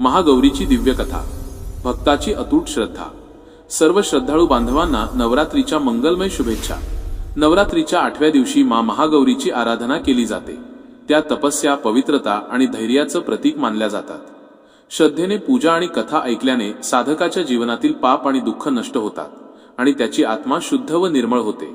महागौरीची दिव्य कथा भक्ताची अतूट श्रद्धा. सर्व श्रद्धाळू बांधवांना नवरात्रीच्या मंगलमय शुभेच्छा. नवरात्रीच्या आठव्या दिवशी मा महागौरीची आराधना केली जाते. त्या तपस्या पवित्रता आणि धैर्याचं प्रतीक मानल्या जातात. श्रद्धेने पूजा आणि कथा ऐकल्याने साधकाच्या जीवनातील पाप आणि दुःख नष्ट होतात आणि त्याची आत्मा शुद्ध व निर्मळ होते.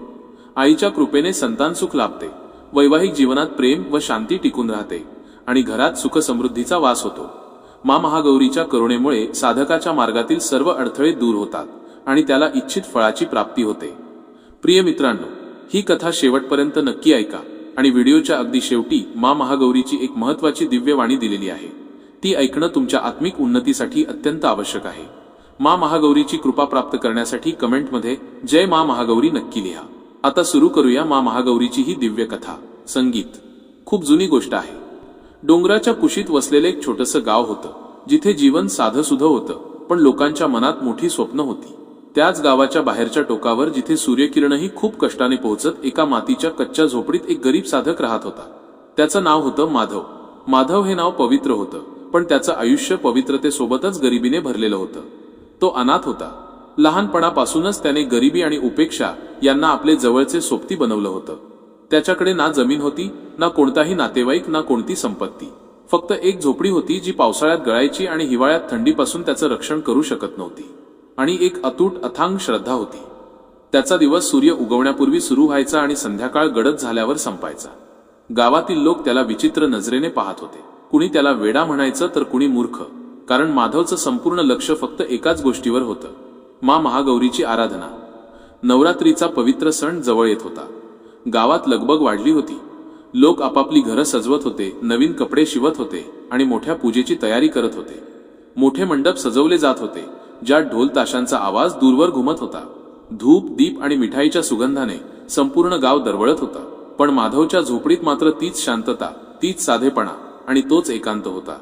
आईच्या कृपेने संतान सुख लाभते. वैवाहिक जीवनात प्रेम व शांती टिकून राहते आणि घरात सुखसमृद्धीचा वास होतो. मा महागौरीच्या करुणेमुळे साधकाच्या मार्गातील सर्व अडथळे दूर होतात आणि त्याला इच्छित फळाची प्राप्ती होते. प्रिय मित्रांनो ही कथा शेवटपर्यंत नक्की ऐका आणि व्हिडिओच्या अगदी शेवटी मा महागौरीची एक महत्वाची दिव्यवाणी दिलेली आहे. ती ऐकणं तुमच्या आत्मिक उन्नतीसाठी अत्यंत आवश्यक आहे. मा महागौरीची कृपा प्राप्त करण्यासाठी कमेंटमध्ये जय मा महागौरी नक्की लिहा. आता सुरू करूया मा महागौरीची ही दिव्य कथा संगीत. खूप जुनी गोष्ट आहे. डोंगराच्या कुशीत वसलेलं एक छोटंसं गाव होतं जिथे जीवन साधंसुधं होतं पण लोकांच्या मनात मोठी स्वप्न होती. त्याच गावाच्या बाहेरच्या टोकावर जिथे सूर्यकिरणही खूप कष्टाने पोहोचत एका मातीच्या कच्च्या झोपडीत एक गरीब साधक राहत होता. त्याचं नाव होतं माधव. माधव हे नाव पवित्र होतं पण त्याचं आयुष्य पवित्रतेसोबतच गरिबीने भरलेलं होतं. तो अनाथ होता. लहानपणापासूनच त्याने गरिबी आणि उपेक्षा यांना आपले जवळचे सोबती बनवलं होतं. त्याच्याकडे ना जमीन होती ना कोणताही नातेवाईक ना कोणती संपत्ती. फक्त एक झोपडी होती जी पावसाळ्यात गळायची आणि हिवाळ्यात थंडीपासून त्याचं रक्षण करू शकत नव्हती. आणि एक अतूट अथांग श्रद्धा होती. त्याचा दिवस सूर्य उगवण्यापूर्वी सुरू व्हायचा आणि संध्याकाळ गडद झाल्यावर संपायचा. गावातील लोक त्याला विचित्र नजरेने पाहत होते. कुणी त्याला वेडा म्हणायचं तर कुणी मूर्ख. कारण माधवचं संपूर्ण लक्ष फक्त एकाच गोष्टीवर होतं. मा महागौरीची आराधना. नवरात्रीचा पवित्र सण जवळ येत होता. गावात लगबग वाढली होती. लोक आपापली घरं सजवत होते नवीन कपडे शिवत होते आणि मोठ्या पूजेची तयारी करत होते. मोठे मंडप सजवले जात होते ज्यात ढोल ताशांचा आवाज दूरवर घुमत होता. धूप दीप आणि मिठाईच्या सुगंधाने संपूर्ण गाव दरवळत होता. पण माधवच्या झोपडीत मात्र तीच शांतता तीच साधेपणा आणि तोच एकांत होता.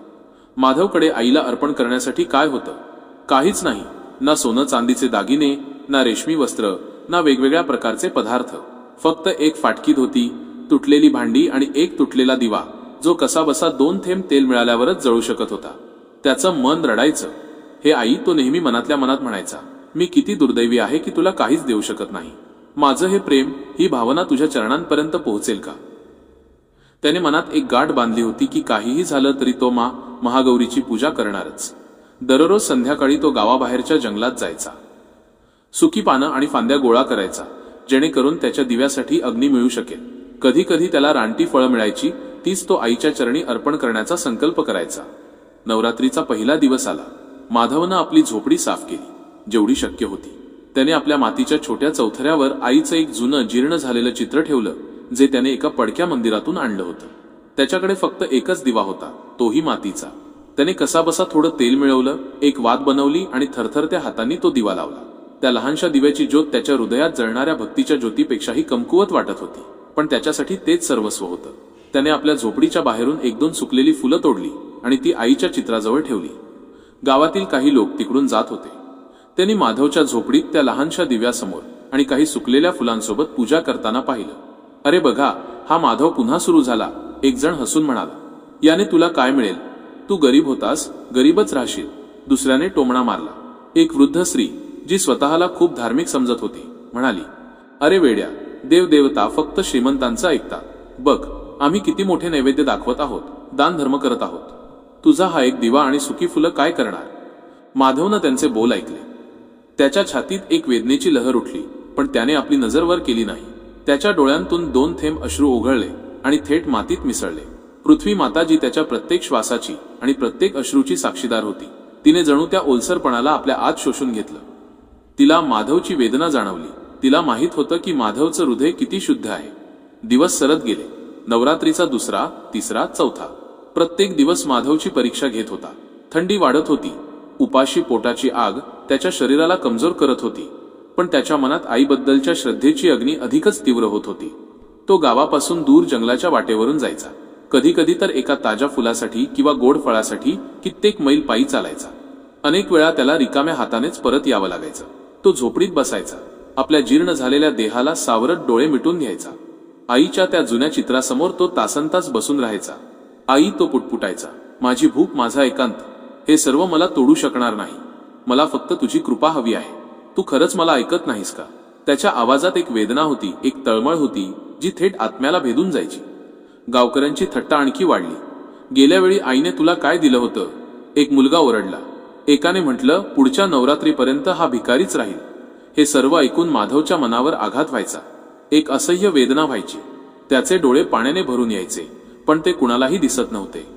माधवकडे आईला अर्पण करण्यासाठी काय होतं? काहीच नाही. ना सोनं चांदीचे दागिने ना रेशमी वस्त्र ना वेगवेगळ्या प्रकारचे पदार्थ. फक्त एक फाटकी धोती तुटलेली भांडी आणि एक तुटलेला दिवा जो कसाबसा दोन थेंब तेल मिळाल्यावरच जळू शकत होता. त्याचं मन रडायचं. हे आई तो नेहमी मनातल्या मनात म्हणायचा मी किती दुर्दैवी आहे की तुला काहीच देऊ शकत नाही. माझं हे प्रेम ही भावना तुझ्या चरणांपर्यंत पोहोचेल का? त्याने मनात एक गाठ बांधली होती की काहीही झालं तरी तो मा महागौरीची पूजा करणारच. दररोज संध्याकाळी तो गावाबाहेरच्या जंगलात जायचा. सुकी पानं आणि फांद्या गोळा करायचा. जेणेकरून त्याच्या दिव्यासाठी अग्नी मिळू शकेल. कधी कधी त्याला रानटी फळं मिळायची तीच तो आईच्या चरणी अर्पण करण्याचा संकल्प करायचा. नवरात्रीचा पहिला दिवस आला. माधवनं आपली झोपडी साफ केली. जेवढी शक्य होती. त्याने आपल्या मातीच्या छोट्या चौथऱ्यावर आईचं एक जुनं जीर्ण झालेलं चित्र ठेवलं जे त्याने एका पडक्या मंदिरातून आणलं होतं. त्याच्याकडे फक्त एकच दिवा होता तोही मातीचा. त्याने कसाबसा थोडं तेल मिळवलं एक वात बनवली आणि थरथरत्या हातांनी तो दिवा लावला. त्या लहानशा दिव्याची ज्योत त्याच्या हृदयात जळणाऱ्या भक्तीच्या ज्योतीपेक्षाही कमकुवत वाटत होती. पण त्याच्यासाठी तेच सर्वस्व होतं. त्याने आपल्या झोपडीच्या बाहेरून एक दोन सुकलेली फुलं तोडली आणि ती आईच्या चित्राजवळ ठेवली. गावातील काही लोक तिकडून जात होते. त्यांनी माधवच्या झोपडीत त्या लहानशा दिव्यासमोर आणि काही सुकलेल्या फुलांसोबत पूजा करताना पाहिलं. अरे बघा हा माधव पुन्हा सुरू झाला एक जण हसून म्हणाला. याने तुला काय मिळेल? तू गरीब होतास गरीबच राहशील. दुसऱ्याने टोमणा मारला. एक वृद्ध स्त्री जी स्वतःला खूप धार्मिक समजत होती. म्हणाली अरे वेड्या देवदेवता फक्त श्रीमंतांचं ऐकतात बघ आम्ही किती मोठे नैवेद्य दाखवत आहोत दान धर्म करत आहोत. तुझा हा एक दिवा आणि सुकी फुलं काय करणार? माधवनं त्यांचे बोल ऐकले. त्याच्या छातीत एक वेदनेची लहर उठली पण त्याने आपली नजर वर केली नाही. त्याच्या डोळ्यांतून दोन थेंब अश्रू ओघळले आणि थेट मातीत मिसळले. पृथ्वी माताजी त्याच्या प्रत्येक श्वासाची आणि प्रत्येक अश्रूची साक्षीदार होती. तिने जणू त्या ओलसरपणाला आपल्या आत शोषून घेतलं. तिला माधवची वेदना जाणवली. तिला माहीत होतं की माधवचं हृदय किती शुद्ध आहे. दिवस सरत गेले. नवरात्रीचा दुसरा तिसरा चौथा. प्रत्येक दिवस माधवची परीक्षा घेत होता. थंडी वाढत होती. उपाशी पोटाची आग त्याच्या शरीराला कमजोर करत होती. पण त्याच्या मनात आईबद्दलच्या श्रद्धेची अग्नी अधिकच तीव्र होत होती. तो गावापासून दूर जंगलाच्या वाटेवरून जायचा. कधी कधी तर एका ताज्या फुलासाठी किंवा गोड फळासाठी कित्येक मैल पायी चालायचा. अनेक वेळा त्याला रिकाम्या हातानेच परत यावं लागायचं. तो झोपडीत बसायचा. आपल्या जीर्ण झालेल्या देहाला सावरत डोळे मिटून घ्यायचा. आईच्या त्या जुन्या चित्रासमोर तो तासनतास बसून राहायचा. आई तो पुटपुटायचा. माझी भूक माझा एकांत. हे सर्व मला तोडू शकणार नाही. मला फक्त तुझी कृपा हवी आहे. तू खरंच मला ऐकत नाहीस का? त्याच्या आवाजात एक वेदना होती एक तळमळ होती जी थेट आत्म्याला भेदून जायची. गावकऱ्यांची थट्टा आणखी वाढली. गेल्या वेळी आईने तुला काय दिलं होतं? एक मुलगा ओरडला. एकाने म्हटलं पुढच्या नवरात्रीपर्यंत हा भिकारीच राहील. हे सर्व ऐकून माधवच्या मनावर आघात व्हायचा. एक असह्य वेदना व्हायची. त्याचे डोळे पाण्याने भरून यायचे पण ते कुणालाही दिसत नव्हते.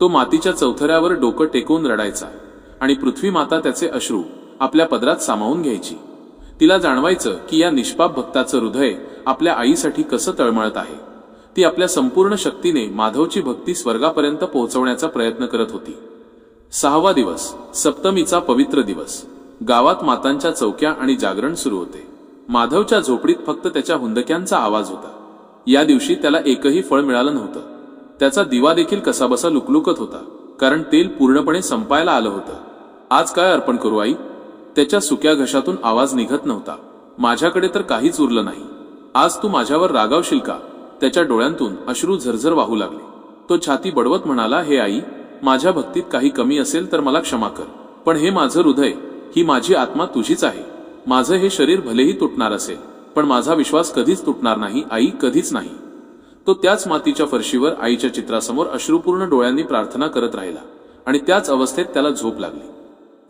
तो मातीच्या चौथऱ्यावर डोकं टेकवून रडायचा आणि पृथ्वी माता त्याचे अश्रू आपल्या पदरात सामावून घ्यायची. तिला जाणवायचं की या निष्पाप भक्ताचं हृदय आपल्या आईसाठी कसं तळमळत आहे. ती आपल्या संपूर्ण शक्तीने माधवची भक्ती स्वर्गापर्यंत पोहोचवण्याचा प्रयत्न करत होती. सहावा दिवस सप्तमीचा पवित्र दिवस. गावात मातांच्या चौक्या आणि जागरण सुरू होते. माधवच्या झोपडीत फक्त त्याच्या हुंदक्यांचा आवाज होता. या दिवशी त्याला एकही फळ मिळालं नव्हतं. त्याचा दिवा देखील कसाबसा लुकलुकत होता कारण तेल पूर्णपणे संपायला आलं होतं. आज काय अर्पण करू आई? त्याच्या सुक्या घशातून आवाज निघत नव्हता. माझ्याकडे तर काहीच उरलं नाही. आज तू माझ्यावर रागावशील का? त्याच्या डोळ्यांतून अश्रू झरझर वाहू लागले. तो छाती बडवत म्हणाला हे आई माझ्या भक्तीत काही कमी असेल तर मला क्षमा कर. पण हे माझं हृदय ही माझी आत्मा तुझीच आहे. माझं हे शरीर भलेही तुटणार असेल पण माझा विश्वास कधीच तुटणार नाही आई कधीच नाही. तो त्याच मातीच्या फरशीवर आईच्या चित्रासमोर अश्रुपूर्ण डोळ्यांनी प्रार्थना करत राहिला आणि त्याच अवस्थेत त्याला झोप लागली.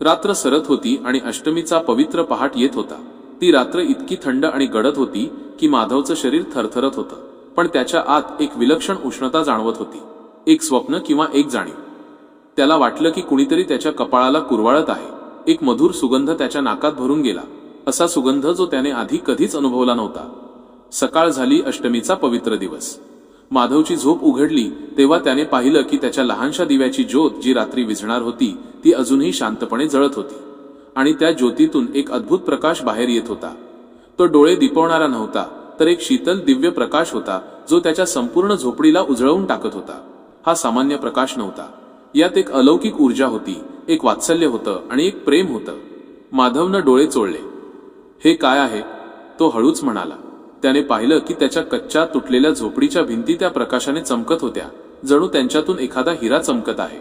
रात्र सरत होती आणि अष्टमीचा पवित्र पहाट येत होता. ती रात्र इतकी थंड आणि गडद होती की माधवचं शरीर थरथरत होतं पण त्याच्या आत एक विलक्षण उष्णता जाणवत होती. एक स्वप्न किंवा एक जाणीव. त्याला वाटलं की कुणीतरी त्याच्या कपाळाला कुरवाळत आहे. एक मधुर सुगंध त्याच्या नाकात भरून गेला. असा सुगंध जो त्याने आधी कधीच अनुभवला नव्हता. सकाळ झाली अष्टमीचा पवित्र दिवस. माधवची झोप उघडली तेव्हा त्याने पाहिलं की त्याच्या लहानशा दिव्याची ज्योत जी रात्री विझणार होती ती अजूनही शांतपणे जळत होती. आणि त्या ज्योतीतून एक अद्भुत प्रकाश बाहेर येत होता. तो डोळे दिपवणारा नव्हता तर एक शीतल दिव्य प्रकाश होता जो त्याच्या संपूर्ण झोपडीला उजळवून टाकत होता. हा सामान्य प्रकाश नव्हता. यात एक अलौकिक ऊर्जा होती एक वात्सल्य होतं आणि एक प्रेम होतं. माधवनं डोळे चोळले. हे काय आहे? तो हळूच म्हणाला. त्याने पाहिलं की त्याच्या कच्च्या तुटलेल्या झोपडीच्या भिंती त्या प्रकाशाने चमकत होत्या. जणू त्यांच्यातून एखादा हिरा चमकत आहे.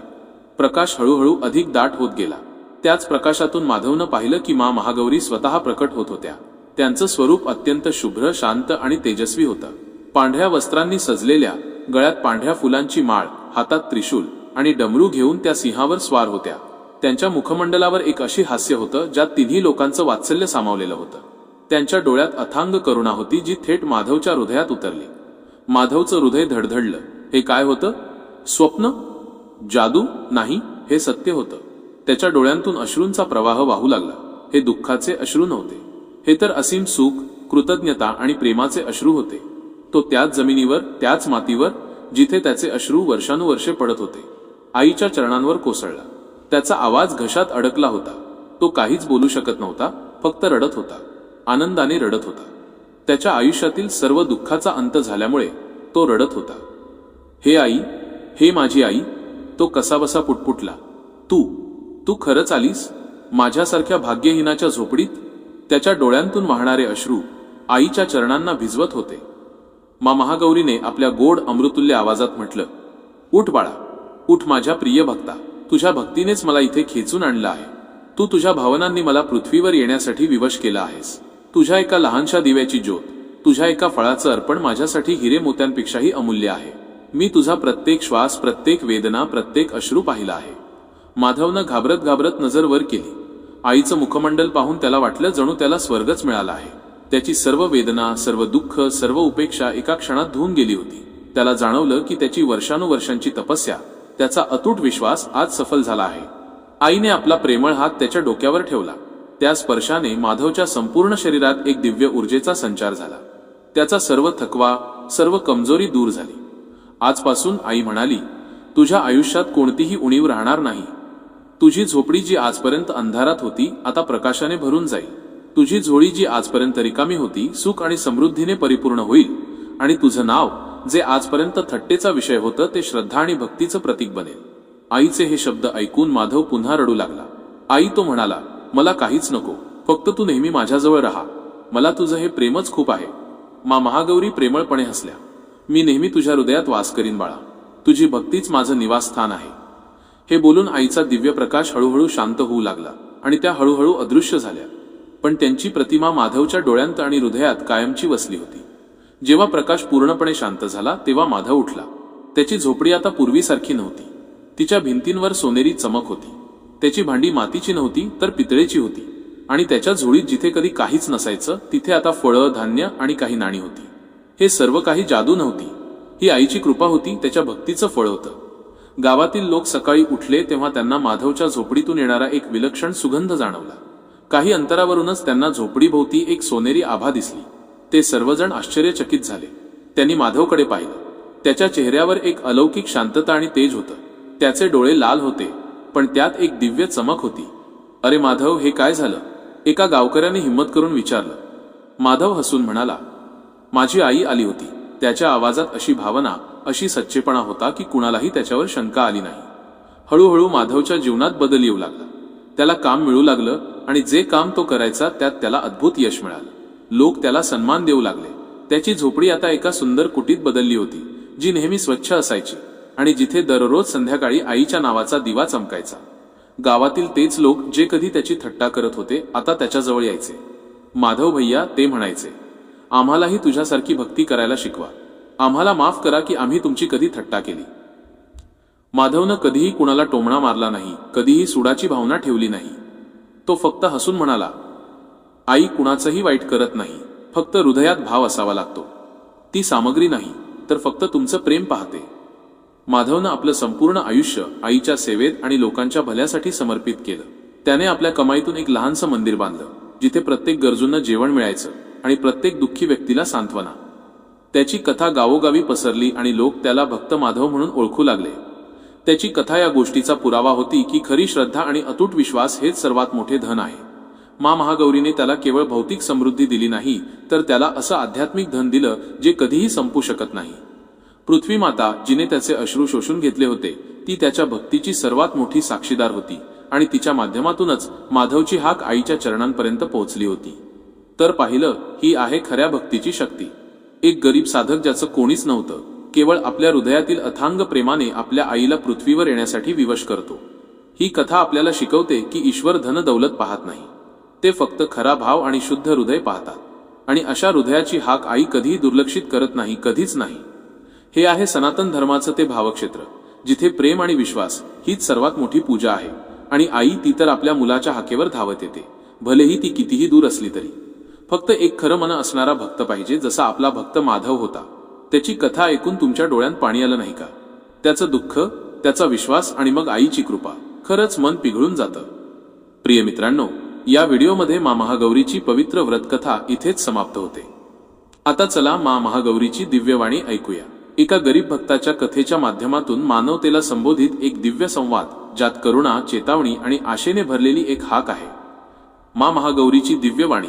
प्रकाश हळूहळू अधिक दाट होत गेला. त्याच प्रकाशातून माधवनं पाहिलं की मा महागौरी स्वतः प्रकट होत होत्या. त्यांचं स्वरूप अत्यंत शुभ्र शांत आणि तेजस्वी होतं. पांढऱ्या वस्त्रांनी सजलेल्या गळ्यात पांढऱ्या फुलांची माळ हातात त्रिशूल आणि डमरू घेऊन त्या सिंहावर स्वार होत्या. त्यांच्या मुखमंडलावर एक अशी हास्य होतं ज्यात तिन्ही लोकांचं वात्सल्य सामावलेलं होतं. त्यांच्या डोळ्यात अथांग करुणा होती जी थेट माधवच्या हृदयात उतरली. माधवचं हृदय धडधडलं. हे काय होतं? स्वप्न? जादू? नाही हे सत्य होतं. त्याच्या डोळ्यांतून अश्रूंचा प्रवाह वाहू लागला. हे दुःखाचे अश्रू नव्हते. हे तर असीम सुख कृतज्ञता आणि प्रेमाचे अश्रू होते. तो त्याच जमिनीवर त्याच मातीवर जिथे त्याचे अश्रू वर्षानुवर्षे पडत होते. आईच्या चरणांवर कोसळला. त्याचा आवाज घशात अडकला होता. तो काहीच बोलू शकत नव्हता फक्त रडत होता. आनंदाने रडत होता. त्याच्या आयुष्यातील सर्व दुःखाचा अंत झाल्यामुळे तो रडत होता. हे आई हे माझी आई तो कसाबसा पुटपुटला. तू तू खरंच आलीस? माझ्यासारख्या भाग्यहीनाच्या झोपडीत? त्याच्या डोळ्यांतून वाहणारे अश्रू आईच्या चरणांना भिजवत होते. मा महागौरीने आपल्या गोड अमृतुल्य आवाजात म्हटलं उठ बाळा उठ माझ्या प्रिय भक्ता तुझ्या भक्तीनेच मला इथे खेचून आणलं आहे. तू तुझ्या भावनांनी मला पृथ्वीवर येण्यासाठी विवश केला आहेस. तुझ्या एका लहानशा दिव्याची ज्योत तुझ्या एका फळाचं अर्पण माझ्यासाठी हिरे मोत्यांपेक्षाही अमूल्य आहे. मी तुझा प्रत्येक श्वास प्रत्येक वेदना प्रत्येक अश्रू पाहिला आहे. माधवनं घाबरत घाबरत नजर वर केली. आईचं मुखमंडल पाहून त्याला वाटलं जणू त्याला स्वर्गच मिळाला आहे. त्याची सर्व वेदना सर्व दुःख सर्व उपेक्षा एका क्षणात धुवून गेली होती. त्याला जाणवलं की त्याची वर्षानुवर्षांची तपस्या त्याचा अतूट विश्वास आज सफल झाला आहे. आईने आपला प्रेमळ हात त्याच्या डोक्यावर ठेवला. त्या स्पर्शाने माधवच्या संपूर्ण शरीरात एक दिव्य ऊर्जेचा संचार झाला. त्याचा सर्व थकवा सर्व कमजोरी दूर झाली. आजपासून आई म्हणाली तुझ्या आयुष्यात कोणतीही उणीव राहणार नाही. तुझी झोपडी जी आजपर्यंत अंधारात होती आता प्रकाशाने भरून जाईल. तुझी झोळी जी आजपर्यंत रिकामी होती सुख आणि समृद्धीने परिपूर्ण होईल आणि तुझं नाव जे आजपर्यंत थट्टेचा विषय होतं ते श्रद्धा आणि भक्तीचं प्रतीक बनेल. आईचे हे शब्द ऐकून माधव पुन्हा रडू लागला. आई तो म्हणाला मला काहीच नको. फक्त तू नेहमी माझ्याजवळ राहा. मला तुझं हे प्रेमच खूप आहे. मा महागौरी प्रेमळपणे हसल्या. मी नेहमी तुझ्या हृदयात वास करीन बाळा. तुझी भक्तीच माझं निवासस्थान आहे. हे बोलून आईचा दिव्य प्रकाश हळूहळू शांत होऊ लागला आणि त्या हळूहळू अदृश्य झाल्या. पण त्यांची प्रतिमा माधवच्या डोळ्यांत आणि हृदयात कायमची वसली होती. जेव्हा प्रकाश पूर्णपणे शांत झाला तेव्हा माधव उठला. त्याची झोपडी आता पूर्वीसारखी नव्हती. तिच्या भिंतींवर सोनेरी चमक होती. त्याची भांडी मातीची नव्हती तर पितळेची होती. आणि त्याच्या झोळीत जिथे कधी काहीच नसायचं तिथे आता फळं धान्य आणि काही नाणी होती. हे सर्व काही जादू नव्हती. ही आईची कृपा होती त्याच्या भक्तीचं फळ होतं. गावातील लोक सकाळी उठले तेव्हा त्यांना माधवच्या झोपडीतून येणारा एक विलक्षण सुगंध जाणवला. काही अंतरावरूनच त्यांना झोपडीभोवती एक सोनेरी आभा दिसली. ते सर्वजण आश्चर्यचकित झाले. त्यांनी माधवकडे पाहिलं. त्याच्या चेहऱ्यावर एक अलौकिक शांतता आणि तेज होतं. त्याचे डोळे लाल होते पण त्यात एक दिव्य चमक होती. अरे माधव हे काय झालं? एका गावकऱ्याने हिंमत करून विचारलं. माधव हसून म्हणाला माझी आई आली होती. त्याच्या आवाजात अशी भावना अशी सच्चेपणा होता की कुणालाही त्याच्यावर शंका आली नाही. हळूहळू माधवच्या जीवनात बदल येऊ लागला. त्याला काम मिळू लागलं आणि जे काम तो करायचा त्यात त्याला अद्भुत यश मिळालं. लोक त्याला सन्मान देऊ लागले. त्याची झोपडी आता एका सुंदर कुटीत बदलली होती जी नेहमी स्वच्छ असायची आणि जिथे दररोज संध्याकाळी आईच्या नावाचा दिवा चमकायचा. गावातील तेच लोक जे कधी त्याची थट्टा करत होते आता त्याच्याजवळ यायचे. माधव भैया ते म्हणायचे आम्हालाही तुझ्यासारखी भक्ती करायला शिकवा. आम्हाला माफ करा की आम्ही तुमची कधी थट्टा केली. माधवनं कधीही कुणाला टोमणा मारला नाही कधीही सुडाची भावना ठेवली नाही. तो फक्त हसून म्हणाला आई कुणाचंही वाईट करत नाही फक्त हृदयात भाव असावा लागतो. ती सामग्री नाही तर फक्त तुमचं प्रेम पाहते. माधवनं आपलं संपूर्ण आयुष्य आईच्या सेवेत आणि लोकांच्या भल्यासाठी समर्पित केलं. त्याने आपल्या कमाईतून एक लहानसं मंदिर बांधलं जिथे प्रत्येक गरजूंना जेवण मिळायचं आणि प्रत्येक दुःखी व्यक्तीला सांत्वना. त्याची कथा गावोगावी पसरली आणि लोक त्याला भक्त माधव म्हणून ओळखू लागले. त्याची कथा या गोष्टीचा पुरावा होती की खरी श्रद्धा आणि अतूट विश्वास हेच सर्वात मोठे धन आहे. मा महागौरीने त्याला केवळ भौतिक समृद्धी दिली नाही तर त्याला असं आध्यात्मिक धन दिलं जे कधीही संपू शकत नाही. पृथ्वी माता जिने त्याचे अश्रू शोषून घेतले होते ती त्याच्या भक्तीची सर्वात मोठी साक्षीदार होती आणि तिच्या माध्यमातूनच माधवची हाक आईच्या चरणांपर्यंत पोहोचली होती. तर पाहिलं ही आहे खऱ्या भक्तीची शक्ती. एक गरीब साधक ज्याचं कोणीच नव्हतं केवळ आपल्या हृदयातील अथांग प्रेमाने आपल्या आईला पृथ्वीवर येण्यासाठी विवश करतो. ही कथा आपल्याला शिकवते की ईश्वर धन दौलत पाहत नाही. ते फक्त खरा भाव आणि शुद्ध हृदय पाहतात. आणि अशा हृदयाची हाक आई कधीही दुर्लक्षित करत नाही कधीच नाही. हे आहे सनातन धर्माचं ते भावक्षेत्र जिथे प्रेम आणि विश्वास हीच सर्वात मोठी पूजा आहे. आणि आई ती तर आपल्या मुलाच्या हाकेवर धावत येते भलेही ती कितीही दूर असली तरी. फक्त एक खरं मन असणारा भक्त पाहिजे जसा आपला भक्त माधव होता. त्याची कथा ऐकून तुमच्या डोळ्यात पाणी आलं नाही का? त्याचं दुःख त्याचा विश्वास आणि मग आईची कृपा खरंच मन पिघळून जातं. प्रिय मित्रांनो या व्हिडिओमध्ये मा महागौरीची पवित्र व्रतकथा इथेच समाप्त होते. आता चला मा महागौरीची दिव्यवाणी ऐकूया. एका गरीब भक्ताच्या कथेच्या माध्यमातून मानवतेला संबोधित एक दिव्य संवाद ज्यात करुणा चेतावणी आणि आशेने भरलेली एक हाक आहे. मा महागौरीची दिव्यवाणी.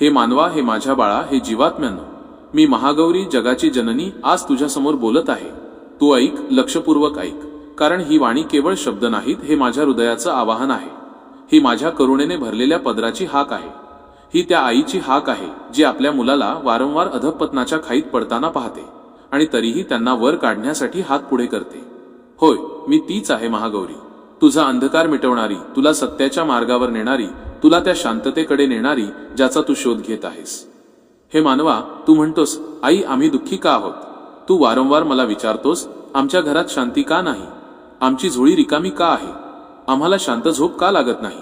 हे मानवा हे माझ्या बाळा हे जीवात्म्यानो मी महागौरी जगाची जननी आज तुझ्यासमोर बोलत आहे. तू ऐक लक्षपूर्वक ऐक कारण ही वाणी केवळ शब्द नाहीत हे माझ्या हृदयाचं आवाहन आहे. ही माझ्या करुणेने भरलेल्या पदराची हाक आहे. ही त्या आईची हाक आहे जी आपल्या मुलाला वारंवार अधपतनाच्या खाईत पडताना पाहते आणि तरीही त्यांना वर काढण्यासाठी हात पुढे करते. होय मी तीच आहे महागौरी. तुझा अंधकार मिटवणारी तुला सत्याच्या मार्गावर नेणारी तुला त्या शांततेकडे नेणारी ज्याचा तू शोध घेत आहेस. हे मानवा तू म्हणतोस आई आम्ही दुःखी का आहोत? तू वारंवार मला विचारतोस आमच्या घरात शांती का नाही? आमची झोळी रिकामी का आहे? आम्हाला शांत झोप का लागत नाही?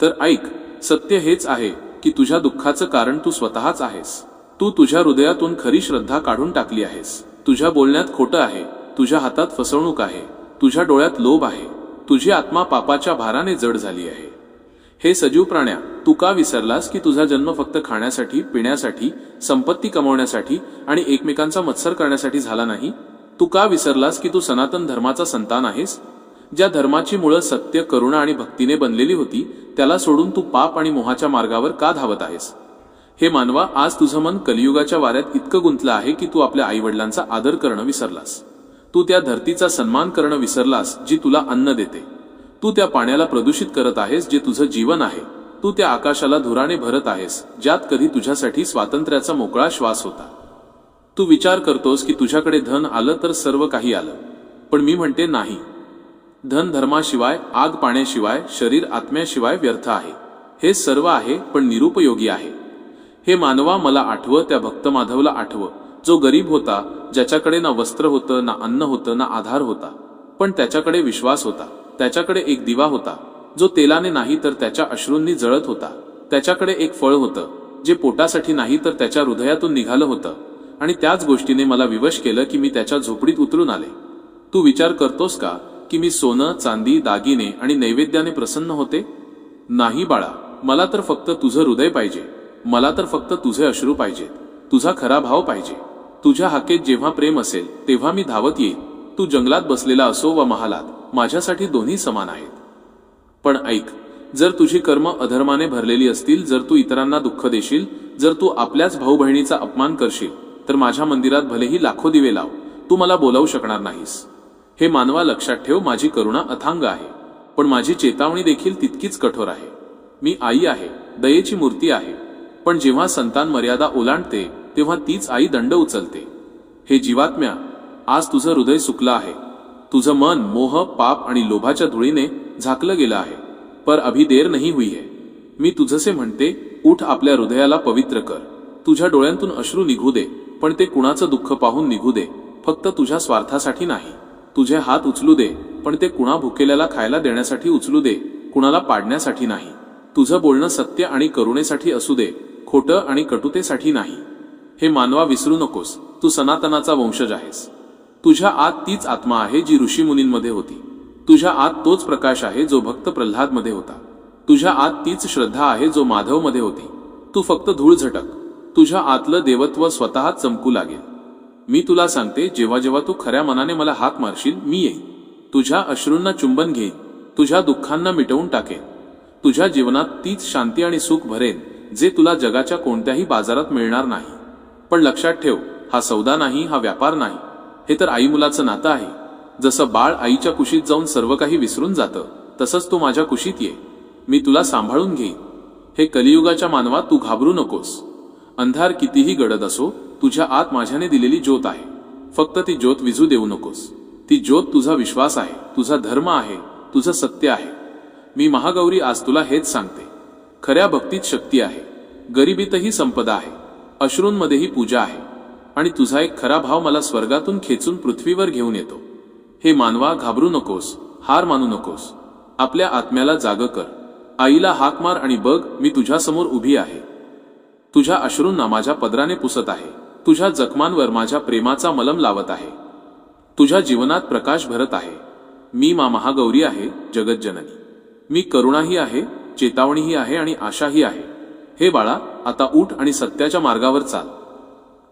तर ऐक सत्य हेच आहे की तुझ्या दुःखाचं कारण तू स्वतःच आहेस. तू तुझ्या हृदयातून खरी श्रद्धा काढून टाकली आहेस. तुझ्या बोलण्यात खोटं आहे. तुझ्या हातात फसवणूक आहे. तुझ्या डोळ्यात लोभ आहे. तुझी आत्मा पापाच्या भाराने जड झाली आहे. हे सजीव प्राण्या तू का विसरलास की तुझा जन्म फक्त खाण्यासाठी पिण्यासाठी संपत्ती कमवण्यासाठी आणि एकमेकांचा मत्सर करण्यासाठी झाला नाही? तू का विसरलास की तू सनातन धर्माचा संतान आहेस? ज्या धर्माची मुळं सत्य करुणा आणि भक्तीने बनलेली होती त्याला सोडून तू पाप आणि मोहाच्या मार्गावर का धावत आहेस? हे मानवा आज तुझं मन कलियुगाच्या वाऱ्यात इतकं गुंतलं आहे की तू आपल्या आईवडिलांचा आदर करणं विसरलास. तू त्या धरतीचा सन्मान करणं विसरलास जी तुला अन्न देते. तू त्या पाण्याला प्रदूषित करत आहेस जे तुझं जीवन आहे. तू त्या आकाशाला धुराने भरत आहेस ज्यात कधी तुझ्यासाठी स्वातंत्र्याचा मोकळा श्वास होता. तू विचार करतोस की तुझ्याकडे धन आलं तर सर्व काही आलं. पण मी म्हणते नाही. धन धर्माशिवाय आग पाण्याशिवाय शरीर आत्म्याशिवाय व्यर्थ आहे. हे सर्व आहे पण निरुपयोगी आहे. हे मानवा मला आठव त्या भक्त माधवला आठव. जो गरीब होता ज्याच्याकडे ना वस्त्र होतं ना अन्न होतं ना आधार होता. पण त्याच्याकडे विश्वास होता. त्याच्याकडे एक दिवा होता. जो तेलाने नाही तर त्याच्या अश्रूंनी जळत होता. त्याच्याकडे एक फळ होतं. जे पोटासाठी नाही तर त्याच्या हृदयातून निघालं होतं. आणि त्याच गोष्टीने मला विवश केलं की मी त्याच्या झोपडीत उतरून आले. तू विचार करतोस का? की मी सोनं चांदी दागिने आणि नैवेद्याने प्रसन्न होते? नाही बाळा मला तर फक्त तुझं हृदय पाहिजे. मला तर फक्त तुझे अश्रू पाहिजेत. तुझा खरा भाव पाहिजे. तुझ्या हाकेत जेव्हा प्रेम असेल तेव्हा मी धावत येईल तू जंगलात बसलेला असो वा महालात माझ्यासाठी दोन्ही समान आहेत. पण ऐक जर तुझी कर्म अधर्माने भरलेली असतील जर तू इतरांना दुःख देशील जर तू आपल्याच भाऊ बहिणीचा अपमान करशील तर माझ्या मंदिरात भलेही लाखो दिवे लाव. तू मला बोलावू शकणार नाहीस. हे मानवा लक्षात ठेव माझी करुणा अथांग आहे. पण माझी चेतावणी देखील तितकीच कठोर आहे. मी आई आहे दयेची मूर्ती आहे. पण जेव्हा संतान मर्यादा ओलांडते तेव्हा तीच आई दंड उचलते. हे जीवात्म्या आज तुझं हृदय सुकलं आहे. तुझं मन मोह पाप आणि लोभाच्या धुळीने झाकलं गेलं आहे. पर अभी देर नाही हुई है मी तुझसे म्हणते उठ आपल्या हृदयाला पवित्र कर. तुझ्या डोळ्यांतून अश्रू निघू दे पण ते कुणाचं दुःख पाहून निघू दे. फक्त तुझ्या स्वार्थासाठी नाही. तुझे हात उचलू दे पण ते कुणा भुकेल्याला खायला देण्यासाठी उचलू दे कुणाला पाडण्यासाठी नाही. तुझं बोलणं सत्य आणि करुणेसाठी असू दे खोटं आणि कटुतेसाठी नाही. हे मानवा विसरू नकोस तू सनातनाचा वंशज आहेस. तुझ्या आत तीच आत्मा आहे जी ऋषीमुनींमध्ये होती. तुझ्या आत तोच प्रकाश आहे जो भक्त प्रल्हादमध्ये होता. तुझ्या आत तीच श्रद्धा आहे जो माधवमध्ये होती. तू फक्त धूळ झटक. तुझ्या आतलं देवत्व स्वतः चमकू लागेल. मी तुला सांगते जेव्हा जेव्हा तू खऱ्या मनाने मला हाक मारशील मी येईन. तुझ्या अश्रूंना चुंबन घेईन. तुझ्या दुःखांना मिटवून टाकेन. तुझ्या जीवनात तीच शांती आणि सुख भरेन जे तुला जगाच्या कोणत्याही बाजारात मिळणार नाही. पण लक्षात ठेव हा सौदा नाही हा व्यापार नाही. हे तर आई मुलाचं नातं आहे. जसं बाळ आईच्या कुशीत जाऊन सर्व काही विसरून जातं तसंच तू माझ्या कुशीत ये मी तुला सांभाळून घेईन. हे कलियुगाच्या मानवा तू घाबरू नकोस. अंधार कितीही गडद असो तुझ्या आत माझ्याने दिलेली ज्योत आहे. फक्त ती ज्योत विजू देऊ नकोस. ती ज्योत तुझा विश्वास आहे तुझा धर्म आहे तुझं सत्य आहे. मी महागौरी आज तुला हेच सांगते. खऱ्या भक्तीत शक्ती आहे. गरिबीतही संपदा आहे. अश्रूंमध्येही पूजा आहे. आणि तुझा एक खरा भाव मला स्वर्गातून खेचून पृथ्वीवर घेऊन येतो. हे मानवा घाबरू नकोस. हार मानू नकोस. आपल्या आत्म्याला जाग कर. आईला हाक मार आणि बघ मी तुझ्यासमोर उभी आहे. तुझ्या अश्रूंना माझ्या पदराने पुसत आहे. तुझ्या जखमांवर माझ्या प्रेमाचा मलम लावत आहे. तुझ्या जीवनात प्रकाश भरत आहे. मी मा महागौरी आहे जगज्जननी. मी करुणाही आहे चेतावणीही आहे आणि आशाही आहे. हे बाळा आता उठ आणि सत्याच्या मार्गावर चाल.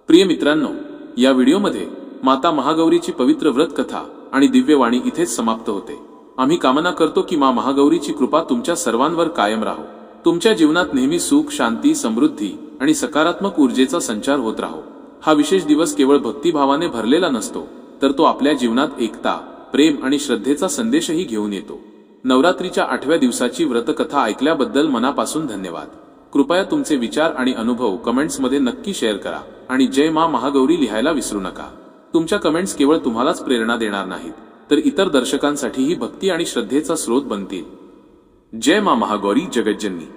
प्रिय मित्रांनो या व्हिडिओमध्ये माता महागौरीची पवित्र व्रत कथा आणि दिव्यवाणी इथेच समाप्त होते. आम्ही कामना करतो की मा महागौरीची कृपा तुमच्या सर्वांवर कायम राहो. तुमच्या जीवनात नेहमी सुख शांती समृद्धी आणि सकारात्मक ऊर्जेचा संचार होत राहो. हा विशेष दिवस केवळ भक्तिभावाने भरलेला नसतो तर तो आपल्या जीवनात एकता प्रेम आणि श्रद्धेचा संदेशही घेऊन येतो. नवरात्रीच्या आठव्या दिवसाची व्रतकथा ऐकल्याबद्दल मनापासून धन्यवाद. कृपया तुमचे विचार आणि अनुभव कमेंट्समध्ये नक्की शेअर करा आणि जय मा महागौरी लिहायला विसरू नका. तुमच्या कमेंट्स केवळ तुम्हालाच प्रेरणा देणार नाहीत तर इतर दर्शकांसाठीही भक्ती आणि श्रद्धेचा स्रोत बनतील. जय मा महागौरी जगज्जननी.